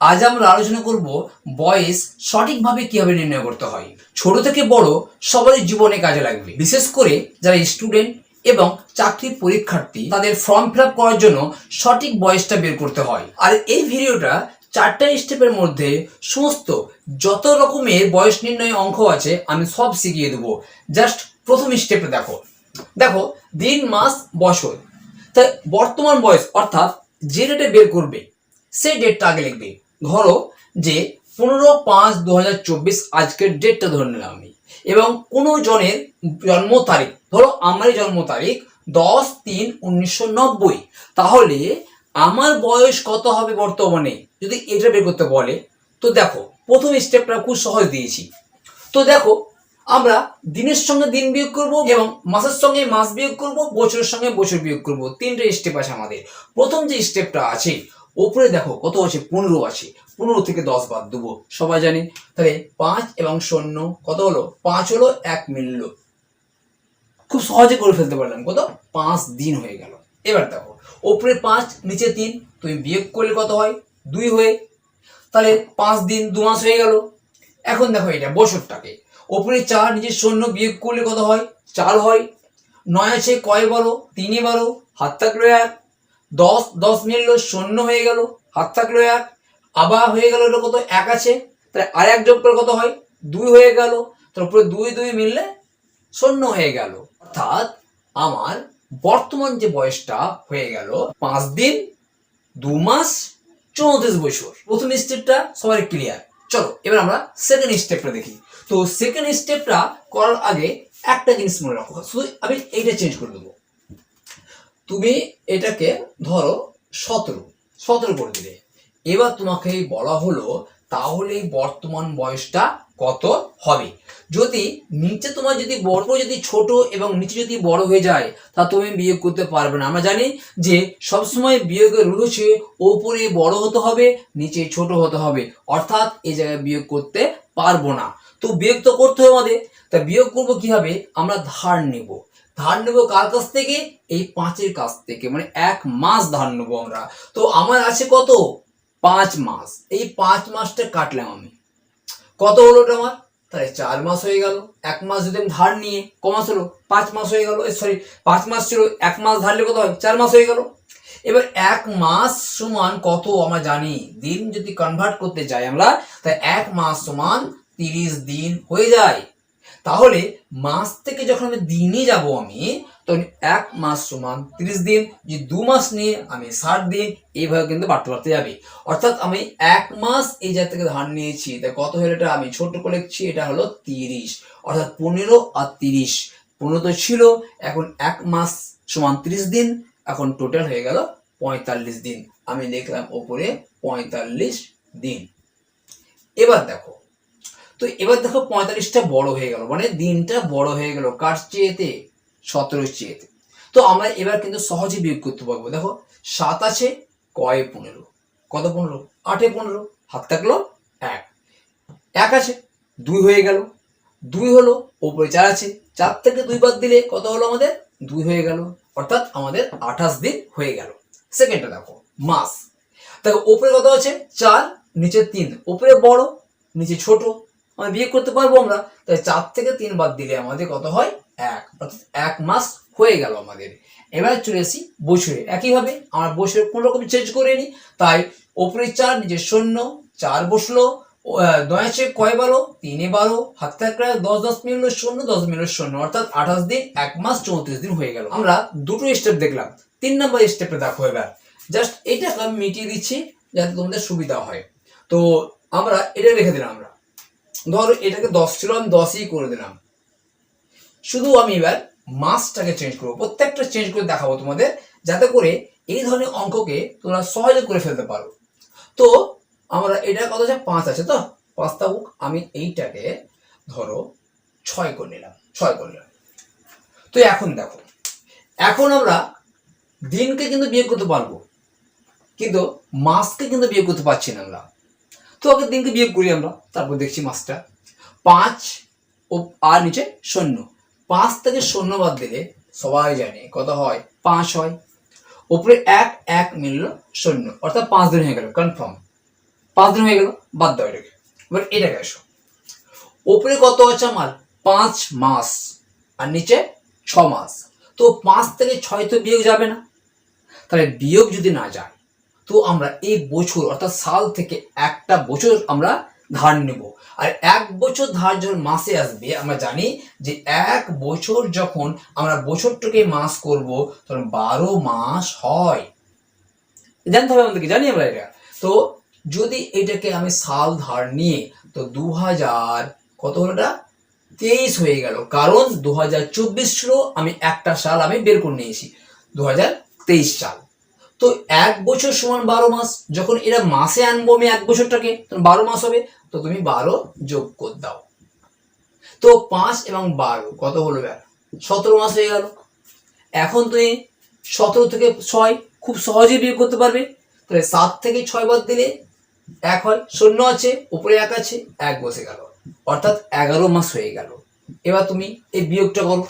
আজ আমরা আলোচনা করব বয়স সঠিকভাবে কীভাবে নির্ণয় করতে হয়। ছোট থেকে বড় সবারই জীবনে কাজে লাগবে। বিশেষ করে যারা স্টুডেন্ট এবং চাকরির পরীক্ষার্থী, তাদের ফর্ম ফিল করার জন্য সঠিক বয়সটা বের করতে হয়। আর এই ভিডিওটা চারটা স্টেপের মধ্যে সমস্ত যত রকমের বয়স নির্ণয় অঙ্ক আছে, আমি সব শিখিয়ে দেবো। জাস্ট প্রথম স্টেপে দেখো। দেখো, দিন, মাস, বছর। তাই বর্তমান বয়স, অর্থাৎ যে ডেটে বের করবে, সেই ডেটটা আগে লিখবে। ধরো যে পনেরো পাঁচ দু হাজার চব্বিশ আজকের ডেটটা ধরে নিলাম আমি। এবং কোনো জনের জন্ম তারিখ, ধরো আমারই জন্ম তারিখ দশ তিন উনিশশো নব্বই। তাহলে আমার বয়স কত হবে বর্তমানে? যদি এটা বের করতে বলে, তো দেখো, প্রথম স্টেপটা খুব সহজ দিয়েছি। তো দেখো, আমরা দিনের সঙ্গে দিন বিয়োগ করব এবং মাসের সঙ্গে মাস বিয়োগ করব, বছরের সঙ্গে বছর বিয়োগ করব। তিনটে স্টেপ আছে আমাদের। প্রথম যে স্টেপটা আছে ওপরে দেখো কত আছে? পনেরো আছে। পনেরো থেকে দশ বাদ দেবো। সবাই জানি? তাহলে পাঁচ এবং শূন্য কত হলো? পাঁচ হলো এক মিলল। খুব সহজে করে ফেলতে পারলাম। কত? পাঁচ দিন হয়ে গেল। এবার দেখো, ওপরে পাঁচ, নিচে তিন, তুমি বিয়োগ করলে কত হয়? দুই হয়ে। তাহলে পাঁচ দিন দু মাস হয়ে গেল। এখন দেখো এটা, বছরটাকে। ওপরে চার, নিচে শূন্য বিয়োগ করলে কত হয়? চার হয়। নয় আছে, কয় বারো? তিনে বারো। হাত থাকল এক। দশ দশ মিললো শূন্য হয়ে গেল, হাত থাকল এক, আবার হয়ে গেল এটা কত এক আছে, তাহলে আর এক যোগ করে কত হয়? দুই হয়ে গেল তারপরে দুই দুই মিললে শূন্য হয়ে গেল। অর্থাৎ আমার বর্তমান যে বয়সটা হয়ে গেল পাঁচ দিন, দু মাস, চৌত্রিশ বছর। প্রথম স্টেপটা সবাই ক্লিয়ার চলো, এবার আমরা সেকেন্ড স্টেপটা দেখি। তো সেকেন্ড স্টেপটা করার আগে একটা জিনিস মনে রাখো। শুধু আমি এইটা চেঞ্জ করে দেবো। তুমি এটাকে ধরো সতেরো সতেরো করে দিলে। এবার তোমাকে বলা হলো, তাহলে বর্তমান বয়সটা কত হবে? যদি নিচে তোমার যদি বড়, যদি ছোট এবং নিচে যদি বড় হয়ে যায়, তা তুমি বিয়োগ করতে পারবে না। আমরা জানি যে সবসময় বিয়োগের রুল হচ্ছে, ওপরে বড় হতে হবে, নিচে ছোট হতে হবে। অর্থাৎ এই জায়গায় বিয়োগ করতে পারব না। তো বিয়োগ তো করতে হবে আমাদের। তা বিয়োগ করব কীভাবে? আমরা ধার নেব। ধার নেব কার কাছ থেকে? এই পাঁচের কাছ থেকে মানে এক মাস ধার নেব আমরা। তো আমার আছে কত? পাঁচ মাস। এই পাঁচ মাসটা কাটলাম আমি। কত হলো ওটা আমার? তাহলে চার মাস হয়ে গেল। এক মাস যদি আমি ধার নিয়ে, ক মাস হলো? পাঁচ মাস হয়ে গেল। সরি পাঁচ মাস ছিল, এক মাস ধারলে কত হয়? চার মাস হয়ে গেল। এবার এক মাস সমান কত আমরা জানি? দিন যদি কনভার্ট করতে যাই আমরা তাই এক মাস সমান তিরিশ দিন হয়ে যায়। তাহলে মাস থেকে যখন আমি দিনে যাব আমি, তখন এক মাস সমান তিরিশ দিন যে দু মাস নিয়ে আমি ষাট দিন, এইভাবে কিন্তু বাড়তে বাড়তে যাবে। অর্থাৎ আমি এক মাস এই জায়গা থেকে ধার নিয়েছি তাই কত হলো এটা আমি ছোট করে লিখছি, এটা হলো তিরিশ। অর্থাৎ পনেরো আর তিরিশ। পনেরো তো ছিল, এখন এক মাস সমান তিরিশ দিন, এখন টোটাল হয়ে গেল পঁয়তাল্লিশ দিন। আমি দেখলাম ওপরে পঁয়তাল্লিশ দিন। এবার দেখো তো এবার দেখো পঁয়তাল্লিশটা বড় হয়ে গেল মানে দিনটা বড় হয়ে গেল। কার চেয়েতে? সতেরোর চেয়েতে। তো আমরা এবার কিন্তু সহজে বিয়োগ করতে পারব। দেখো, সাত আছে, কয়ে পনেরো? কত পনেরো? আটে পনেরো। হাত থাকল এক। এক আছে, দুই হয়ে গেল। দুই হলো, ওপরে চার আছে। চার থেকে দুই বাদ দিলে কত হলো আমাদের? দুই হয়ে গেল। অর্থাৎ আমাদের আঠাশ দিন হয়ে গেল। সেকেন্ডটা দেখো, মাস। দেখো, ওপরে কত আছে? চার, নিচে তিন। ওপরে বড়, নিচে ছোট। আমরা বিয়ে করতে পারব আমরা। তাই চার থেকে তিন বাদ দিলে আমাদের কত হয়? এক। অর্থাৎ এক মাস হয়ে গেল আমাদের। এবার চলে আসি বছরে। একইভাবে আমার বছরে কোনো রকম চেঞ্জ করে নিই তাই ওপরে চার, নিচে শূন্য, চার বসল। আছে কয় বারো? তিনে বারো। হাত থাকলে দশ দশ মিনিট শূন্য, দশ মিনিট শূন্য। অর্থাৎ আঠাশ দিন, এক মাস চৌত্রিশ দিন হয়ে গেল। আমরা দুটো স্টেপ দেখলাম। তিন নম্বর স্টেপে দেখো এবার। জাস্ট এইটাকে আমি মিটিয়ে দিচ্ছি যাতে তোমাদের সুবিধা হয়। তো আমরা এটা রেখে দিলাম আমরা। ধরো এটাকে দশ ছিল, আমি দশই করে দিলাম। শুধু আমি এবার মাসটাকে চেঞ্জ করব, প্রত্যেকটা চেঞ্জ করে দেখাবো তোমাদের, যাতে করে এই ধরনের অঙ্ককে তোমরা সহজে করে ফেলতে পারো। তো আমরা এটা কত আছে? পাঁচ আছে তো? পাঁচ থাকুক, আমি এইটাকে ধরো ছয় করে নিলাম, ছয় করে নিলাম। তো এখন দেখো, এখন আমরা দিনকে কিন্তু বিয়ে করতে পারব, কিন্তু মাসকে কিন্তু বিয়ে করতে পারছি না আমরা। তো আগে দিনকে বিয়োগ করি আমরা। তারপর দেখছি মাসটা পাঁচ ও আর নিচে শূন্য। পাঁচ থেকে শূন্য বাদ দিলে সবাই জানে কত হয়? পাঁচ হয়। ওপরে এক এক মিলল শূন্য। অর্থাৎ পাঁচ দিন হয়ে গেল কনফার্ম পাঁচ দিন হয়ে গেল, বাদ দাও এটাকে। এবার এটাকে আসো। ওপরে কত আছে আমার? পাঁচ মাস। আর নিচে ছ মাস। তো পাঁচ থেকে ছয় তো বিয়োগ যাবে না। তাহলে বিয়োগ যদি না যায় তো আমরা এই বছর, অর্থাৎ সাল থেকে একটা বছর আমরা ধার নেব। আর এক বছর ধার যখন মাসে আসবে, আমরা জানি যে এক বছর যখন আমরা বছরটাকে মাস করব, তখন বারো মাস হয়। জানতে হবে আমাদেরকে, জানি আমরা এটা। তো যদি এটাকে আমি সাল ধার নিয়ে, তো দু হাজার কত হলো এটা? তেইশ হয়ে গেল। কারণ দু হাজার চব্বিশ ছিল, আমি একটা সাল আমি বের করে নিয়েছি। দু হাজার তেইশ সাল। তো এক বছর সমান বারো মাস, যখন এরা মাসে আনব আমি এক বছরটাকে, তখন বারো মাস হবে, তো তুমি বারো যোগ করে দাও। তো পাঁচ এবং বারো, কত হলো ব্যাপ সতেরো মাস হয়ে গেল। এখন তুমি সতেরো থেকে ছয় খুব সহজেই বিয়োগ করতে পারবে। তাহলে সাত থেকে ছয় বাদ দিলে এক হয়, শূন্য আছে, উপরে এক আছে, এক বসে গেল। অর্থাৎ এগারো মাস হয়ে গেল। এবার তুমি এই বিয়োগটা করো।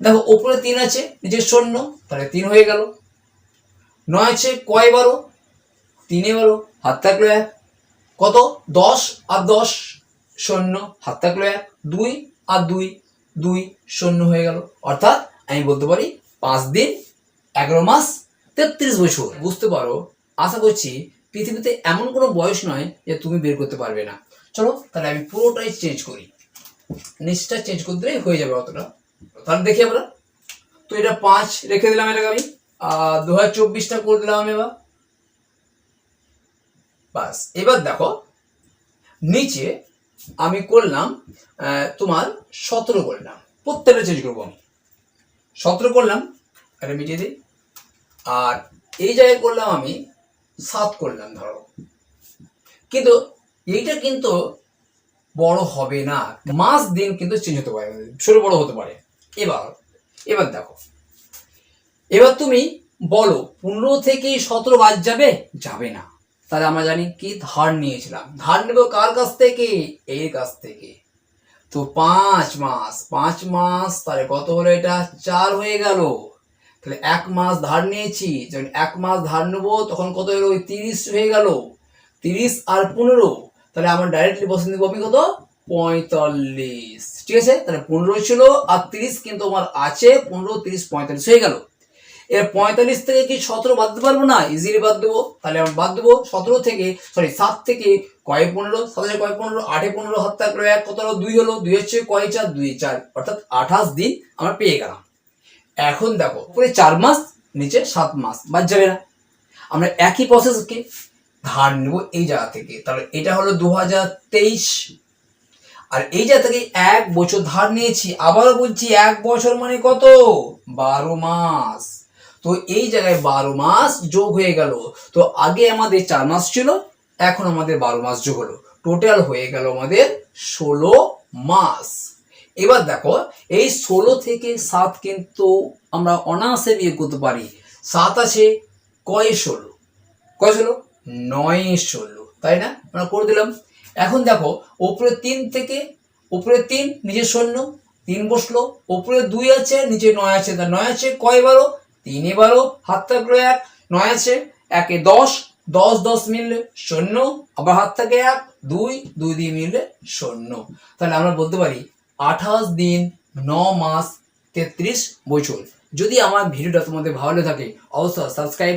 দেখো, উপরে তিন আছে, নিচে শূন্য, তাহলে তিন হয়ে গেল। নয় আছে, কয় বারো? তিনে বারো, হাত থাকল এক। কত? দশ আর দশ শূন্য, হাত থাকল এক। দুই আর দুই দুই শূন্য হয়ে গেল। অর্থাৎ আমি বলতে পারি পাঁচ দিন, এগারো মাস, তেত্রিশ বছর। বুঝতে পারো? আশা করছি পৃথিবীতে এমন কোনো বয়স নয় যে তুমি বের করতে পারবে না। চলো, তাহলে আমি পুরোটাই চেঞ্জ করি। নিচটা চেঞ্জ করতে হয়ে যাবে অতটা। তাহলে দেখি আমরা। তো এটা পাঁচ রেখে দিলাম এটাকে আমি। দু হাজার চব্বিশটা করে দিলাম আমি এবার। বাস, এবার দেখো, নিচে আমি করলাম তোমার সতেরো করলাম। প্রত্যেকটা চেঞ্জ করব আমি। সতেরো করলাম এটা মিটিয়ে দিই। আর এই জায়গায় করলাম আমি সাত করলাম, ধরো। কিন্তু এইটা কিন্তু বড় হবে না। মাস দিন কিন্তু চেঞ্জ হতে পারে, ছোট বড় হতে পারে। এবার এবার দেখো। এবার তুমি বলো, পনেরো থেকে সতেরো বাদ যাবে? যাবে না। তাহলে আমরা জানি কি ধার নিয়েছিলাম। ধার নেব কার কাছ থেকে? এর কাছ থেকে। তো পাঁচ মাস পাঁচ মাস, তাহলে কত হলো এটা? চার হয়ে গেল। তাহলে এক মাস ধার নিয়েছি, যখন এক মাস ধার নেব, তখন কত হলো? ওই তিরিশ হয়ে গেল। তিরিশ আর পনেরো, তাহলে আমার ডাইরেক্টলি বসে দেবো আমি কত? পঁয়তাল্লিশ। ঠিক আছে? তাহলে পনেরো ছিল আর তিরিশ কিন্তু আমার আছে, পনেরো, তিরিশ, পঁয়তাল্লিশ হয়ে গেল। এর পঁয়তাল্লিশ থেকে কি সতেরো বাদ দিতে পারব না? ইজিলি বাদ দেবো। তাহলে আমরা বাদ দেবো সতেরো থেকে সরি সাত থেকে কয় পনেরো? সাথে কয় পনেরো? আটে পনেরো হাত থাকল এক, কত হলো? দুই হলো। দুই হচ্ছে কয় চার? দুই চার। অর্থাৎ আঠাশ দিন আমরা পেয়ে গেলাম। এখন দেখো পুরো চার মাস, নিচে সাত মাস। বাদ যাবে না। আমরা একই প্রসেসকে ধার নেব এই জায়গা থেকে। তাহলে এটা হলো দু হাজার তেইশ। আর এই জায়গা থেকে এক বছর ধার নিয়েছি। আবারও বলছি এক বছর মানে কত? বারো মাস। তো এই জায়গায় বারো মাস যোগ হয়ে গেল। তো আগে আমাদের চার মাস ছিল, এখন আমাদের বারো মাস যোগ হলো। টোটাল হয়ে গেল আমাদের ষোলো মাস। এবার দেখো, এই ষোলো থেকে সাত কিন্তু আমরা অনায়াসে বিয়ে করতে পারি। সাত আছে কয় ষোলো? কয় ষোলো? নয় ষোলো, তাই না? আমরা করে দিলাম। এখন দেখো ওপরে তিন থেকে উপরে তিন, নিচে শূন্য, তিন বসল। ওপরে দুই আছে, নিচে নয় আছে। তা নয় আছে কয় বারো? তিনে বারো হাত থাকল এক, নয় আছে, একে দশ দশ দশ মিললে শূন্য, আবার হাত থাকে এক, দুই দুই দিয়ে মিললে শূন্য। তাহলে আমরা বলতে পারি আঠাশ দিন, ন মাস, তেত্রিশ বছর। যদি আমার ভিডিওটা তোমাদের ভালো লাগে, অবশ্যই সাবস্ক্রাইব